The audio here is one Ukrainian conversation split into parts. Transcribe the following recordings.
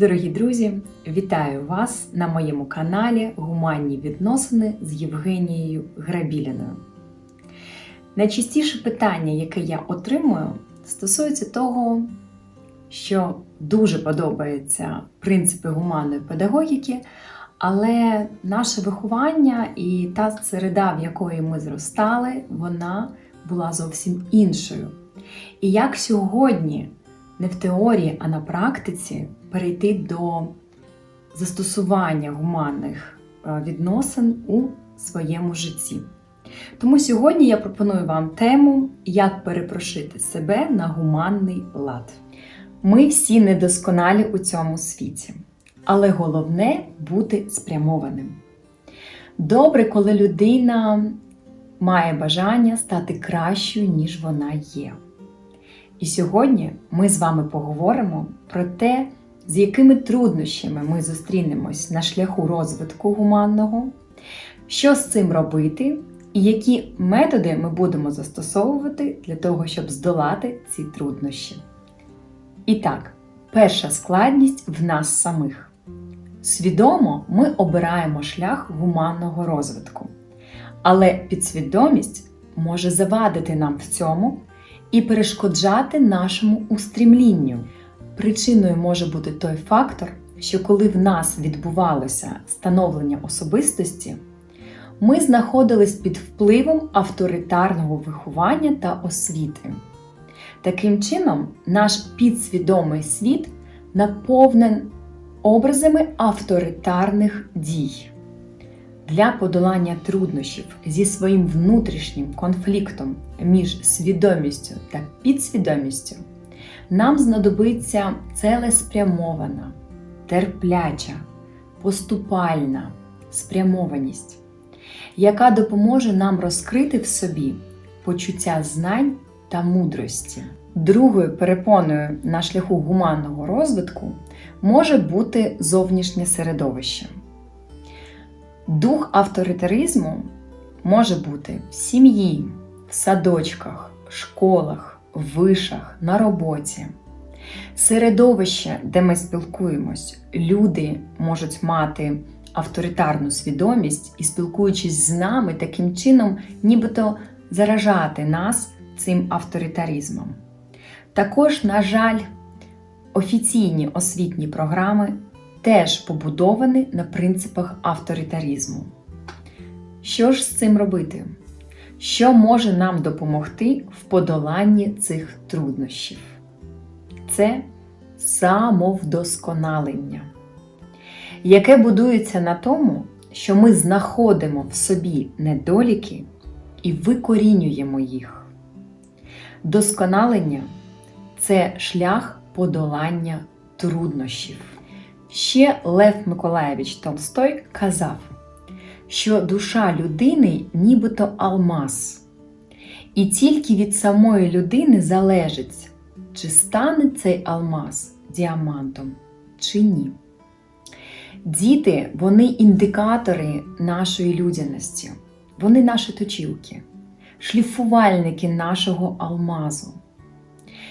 Дорогі друзі, вітаю вас на моєму каналі Гуманні відносини з Євгенією Грабіліною. Найчастіше питання, яке я отримую, стосується того, що дуже подобаються принципи гуманної педагогіки, але наше виховання і та середа, в якої ми зростали, вона була зовсім іншою. І як сьогодні, не в теорії, а на практиці, перейти до застосування гуманних е, відносин у своєму житті. Тому сьогодні я пропоную вам тему, як перепрошити себе на гуманний лад. Ми всі недосконалі у цьому світі, але головне бути спрямованим. Добре, коли людина має бажання стати кращою, ніж вона є. І сьогодні ми з вами поговоримо про те, з якими труднощами ми зустрінемось на шляху розвитку гуманного, що з цим робити, і які методи ми будемо застосовувати для того, щоб здолати ці труднощі. І так, перша складність в нас самих. Свідомо ми обираємо шлях гуманного розвитку, але підсвідомість може завадити нам в цьому і перешкоджати нашому устрімлінню. Причиною може бути той фактор, що коли в нас відбувалося становлення особистості, ми знаходились під впливом авторитарного виховання та освіти. Таким чином, наш підсвідомий світ наповнен образами авторитарних дій. Для подолання труднощів зі своїм внутрішнім конфліктом між свідомістю та підсвідомістю нам знадобиться цілеспрямована, терпляча, поступальна спрямованість, яка допоможе нам розкрити в собі почуття знань та мудрості. Другою перепоною на шляху гуманного розвитку може бути зовнішнє середовище. Дух авторитаризму може бути в сім'ї, в садочках, школах, вишах, на роботі. Середовище, де ми спілкуємось, люди можуть мати авторитарну свідомість і, спілкуючись з нами, таким чином, нібито заражати нас цим авторитаризмом. Також, на жаль, офіційні освітні програми теж побудовані на принципах авторитаризму. Що ж з цим робити? Що може нам допомогти в подоланні цих труднощів? Це самовдосконалення, яке будується на тому, що ми знаходимо в собі недоліки і викорінюємо їх. Досконалення це шлях подолання труднощів. Ще Лев Миколаєвич Толстой казав, що душа людини нібито алмаз, і тільки від самої людини залежить, чи стане цей алмаз діамантом, чи ні. Діти вони індикатори нашої людяності, вони наші точілки, шліфувальники нашого алмазу.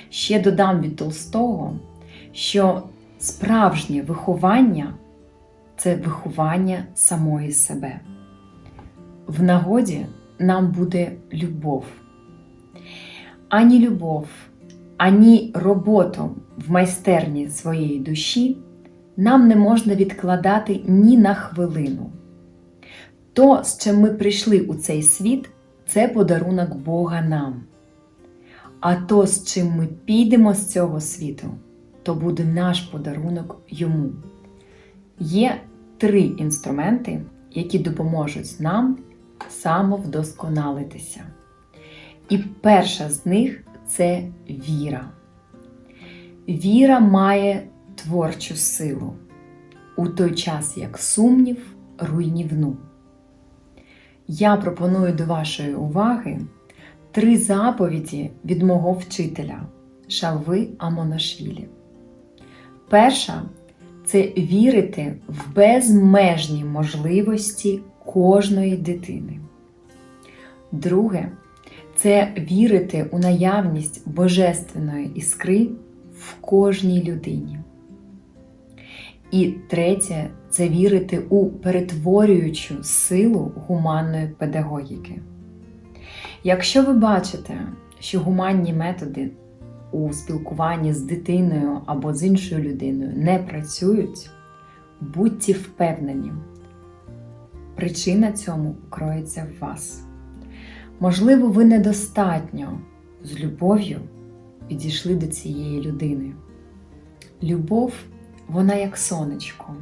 Ще додам від Толстого, що справжнє виховання це виховання самої себе. В нагоді нам буде любов. Ані любов, ані роботу в майстерні своєї душі нам не можна відкладати ні на хвилину. То, з чим ми прийшли у цей світ, це подарунок Бога нам. А то, з чим ми підемо з цього світу, то буде наш подарунок йому. Є три інструменти, які допоможуть нам самовдосконалитися. І перша з них це віра. Віра має творчу силу, у той час як сумнів руйнівну. Я пропоную до вашої уваги три заповіді від мого вчителя Шалви Амонашвілі. Перша це вірити в безмежні можливості кожної дитини. Друге це вірити у наявність божественної іскри в кожній людині. І третє це вірити у перетворюючу силу гуманної педагогіки. Якщо ви бачите, що гуманні методи у спілкуванні з дитиною або з іншою людиною не працюють, будьте впевнені, причина цьому кроється в вас. Можливо, ви недостатньо з любов'ю підійшли до цієї людини. Любов, вона як сонечко.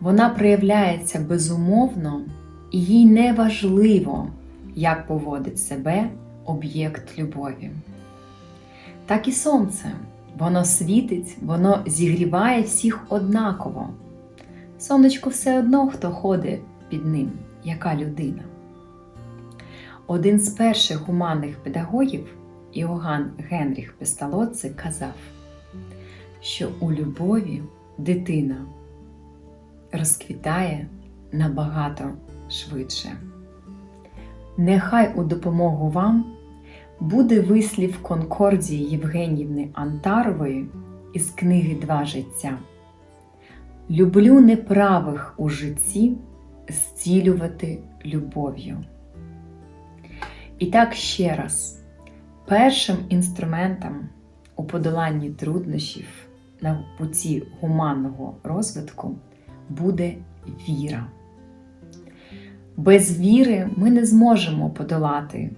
Вона проявляється безумовно, і їй не важливо, як поводить себе об'єкт любові. Так і сонце. Воно світить, воно зігріває всіх однаково. Сонечко все одно, хто ходить під ним, яка людина. Один з перших гуманних педагогів, Іоганн Генріх Песталоцци, казав, що у любові дитина розквітає набагато швидше. Нехай у допомогу вам буде вислів Конкордії Євгенівни Антарової із книги Два життя. Люблю неправих у житті зцілювати любов'ю. І так ще раз, першим інструментом у подоланні труднощів на путі гуманного розвитку буде віра. Без віри ми не зможемо подолати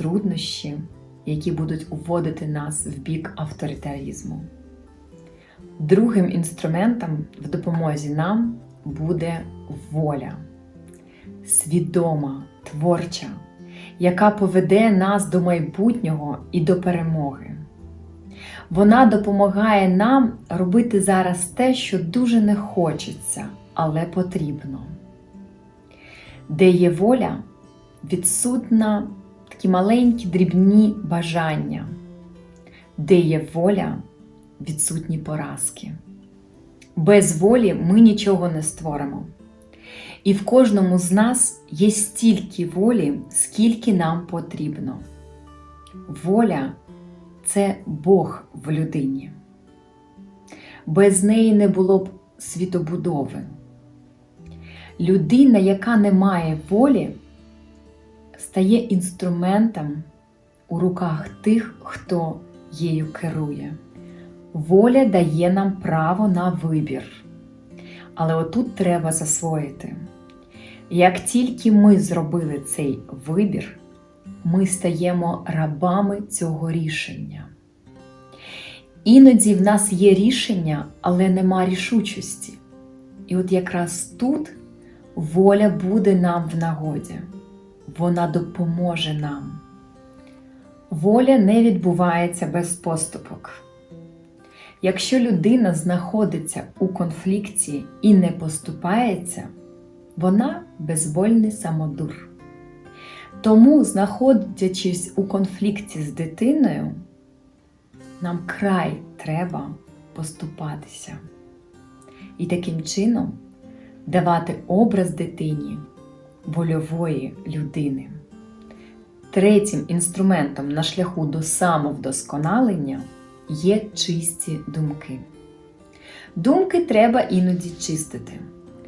труднощі, які будуть уводити нас в бік авторитарізму. Другим інструментом в допомозі нам буде воля, свідома, творча, яка поведе нас до майбутнього і до перемоги. Вона допомагає нам робити зараз те, що дуже не хочеться, але потрібно. Де є воля, відсутна такі маленькі дрібні бажання, де є воля, відсутні поразки. Без волі ми нічого не створимо. І в кожному з нас є стільки волі, скільки нам потрібно. Воля це Бог в людині. Без неї не було б світобудови. Людина, яка не має волі, стає інструментом у руках тих, хто її керує. Воля дає нам право на вибір. Але отут треба засвоїти. Як тільки ми зробили цей вибір, ми стаємо рабами цього рішення. Іноді в нас є рішення, але нема рішучості. І от якраз тут воля буде нам в нагоді, вона допоможе нам. Воля не відбувається без поступок. Якщо людина знаходиться у конфлікті і не поступається, вона безвольний самодур. Тому, знаходячись у конфлікті з дитиною, нам край треба поступатися. І таким чином давати образ дитині вольової людини. Третім інструментом на шляху до самовдосконалення є чисті думки. Думки треба іноді чистити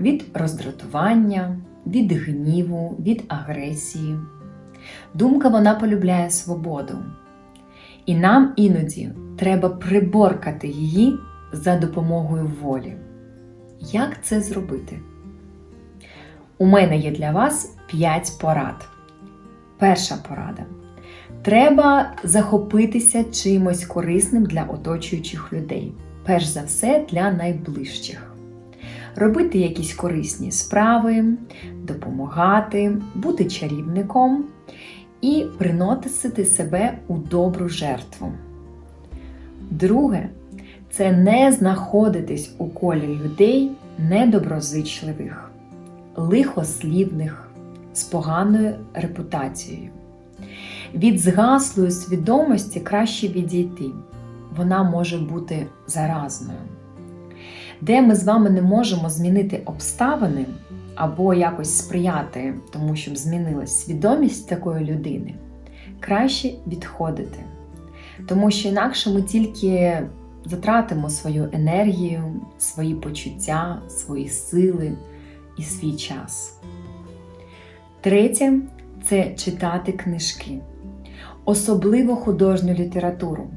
від роздратування, від гніву, від агресії. Думка вона полюбляє свободу. І нам іноді треба приборкати її за допомогою волі. Як це зробити? У мене є для вас 5 порад. Перша порада. Треба захопитися чимось корисним для оточуючих людей. Перш за все, для найближчих. Робити якісь корисні справи, допомагати, бути чарівником і приносити себе у добру жертву. Друге це не знаходитись у колі людей недоброзичливих, лихослівних, з поганою репутацією. Від згаслої свідомості краще відійти. Вона може бути заразною. Де ми з вами не можемо змінити обставини або якось сприяти тому, щоб змінилась свідомість такої людини, краще відходити. Тому що інакше ми тільки затратимо свою енергію, свої почуття, свої сили і свій час. Третє це читати книжки, особливо художню літературу.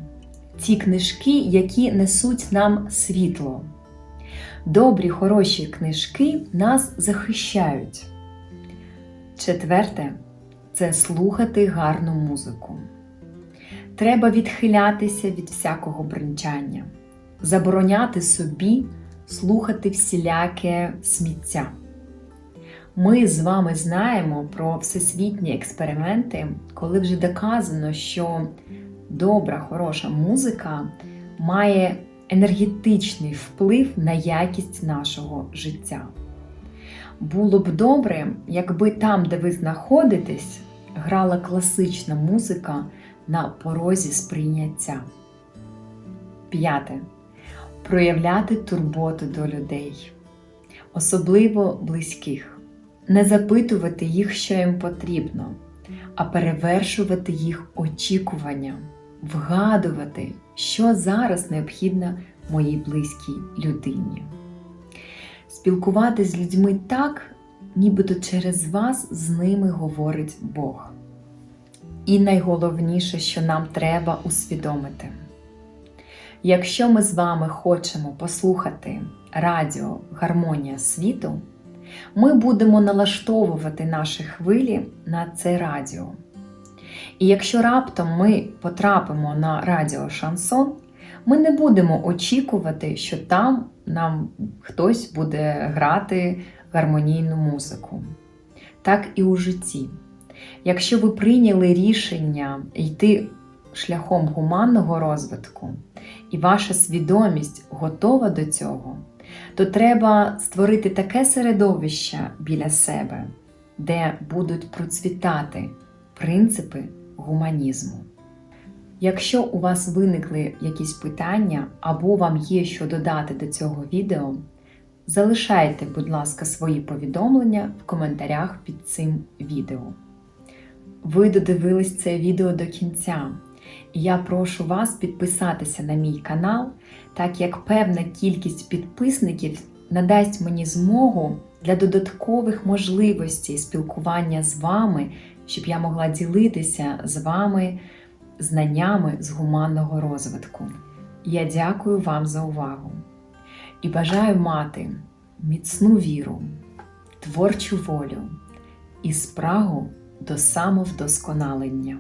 Ті книжки, які несуть нам світло. Добрі, хороші книжки нас захищають. Четверте це слухати гарну музику. Треба відхилятися від всякого бренчання, забороняти собі слухати всіляке сміття. Ми з вами знаємо про всесвітні експерименти, коли вже доказано, що добра, хороша музика має енергетичний вплив на якість нашого життя. Було б добре, якби там, де ви знаходитесь, грала класична музика на порозі сприйняття. П'яте. Проявляти турботу до людей, особливо близьких. Не запитувати їх, що їм потрібно, а перевершувати їх очікування, вгадувати, що зараз необхідно моїй близькій людині. Спілкувати з людьми так, нібито через вас з ними говорить Бог. І найголовніше, що нам треба усвідомити. Якщо ми з вами хочемо послухати радіо Гармонія світу, ми будемо налаштовувати наші хвилі на це радіо. І якщо раптом ми потрапимо на радіо Шансон, ми не будемо очікувати, що там нам хтось буде грати гармонійну музику. Так і у житті. Якщо ви прийняли рішення йти шляхом гуманного розвитку, і ваша свідомість готова до цього, то треба створити таке середовище біля себе, де будуть процвітати принципи гуманізму. Якщо у вас виникли якісь питання або вам є що додати до цього відео, залишайте, будь ласка, свої повідомлення в коментарях під цим відео. Ви додивились це відео до кінця, я прошу вас підписатися на мій канал, так як певна кількість підписників надасть мені змогу для додаткових можливостей спілкування з вами, щоб я могла ділитися з вами знаннями з гуманного розвитку. Я дякую вам за увагу і бажаю мати міцну віру, творчу волю і спрагу до самовдосконалення.